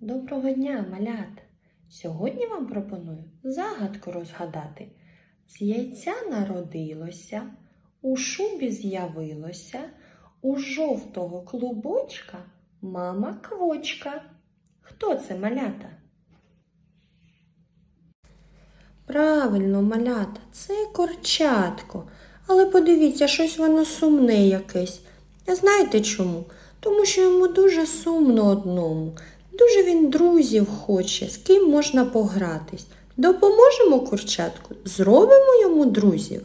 Доброго дня, малята! Сьогодні вам пропоную загадку розгадати. З яйця народилося, у шубі з'явилося, у жовтого клубочка мама квочка. Хто це малята? Правильно, малята, це корчатко. Але подивіться, щось воно сумне якесь. Знаєте чому? Тому що йому дуже сумно одному. Дуже він друзів хоче, з ким можна погратись. Допоможемо курчатку, зробимо йому друзів.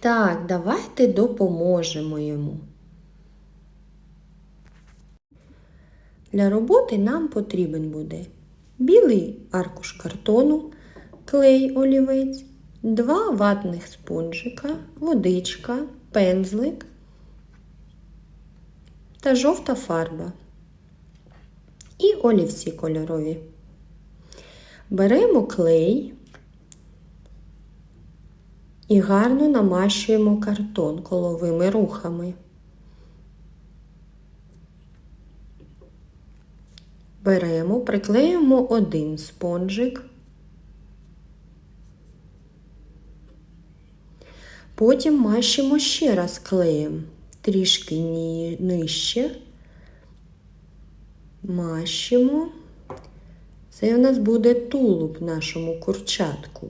Так, давайте допоможемо йому. Для роботи нам потрібен буде білий аркуш картону, клей олівець, два ватних спонжика, водичка, пензлик та жовта фарба олівці кольорові. Беремо клей і гарно намащуємо картон коловими рухами. Беремо, приклеюємо один спонжик. Потім мащимо ще раз клеєм трішки нижче. Мащимо. Це у нас буде тулуб нашому курчатку.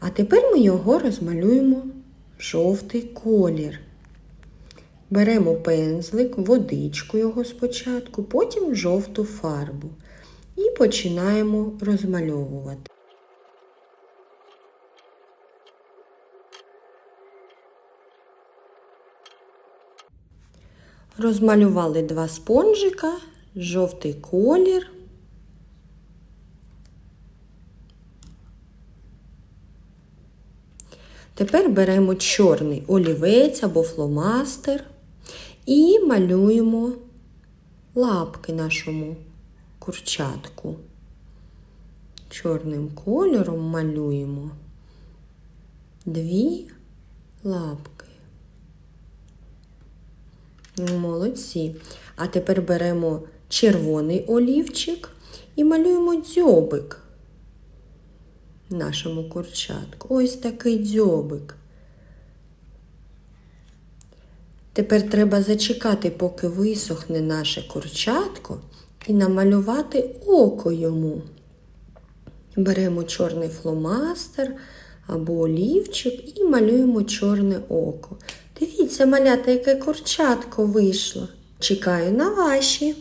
А тепер ми його розмалюємо в жовтий колір. Беремо пензлик, водичку його спочатку, потім жовту фарбу і починаємо розмальовувати. Розмалювали два спонжика, жовтий колір. Тепер беремо чорний олівець або фломастер і малюємо лапки нашому курчатку. Чорним кольором малюємо дві лапки. Молодці. А тепер беремо червоний олівчик і малюємо дзьобик нашому курчатку. Ось такий дзьобик. Тепер треба зачекати, поки висохне наше курчатко, і намалювати око йому. Беремо чорний фломастер або олівчик і малюємо чорне око. Дивіться, малята, яке курчатко вийшло. Чекаю на ваші.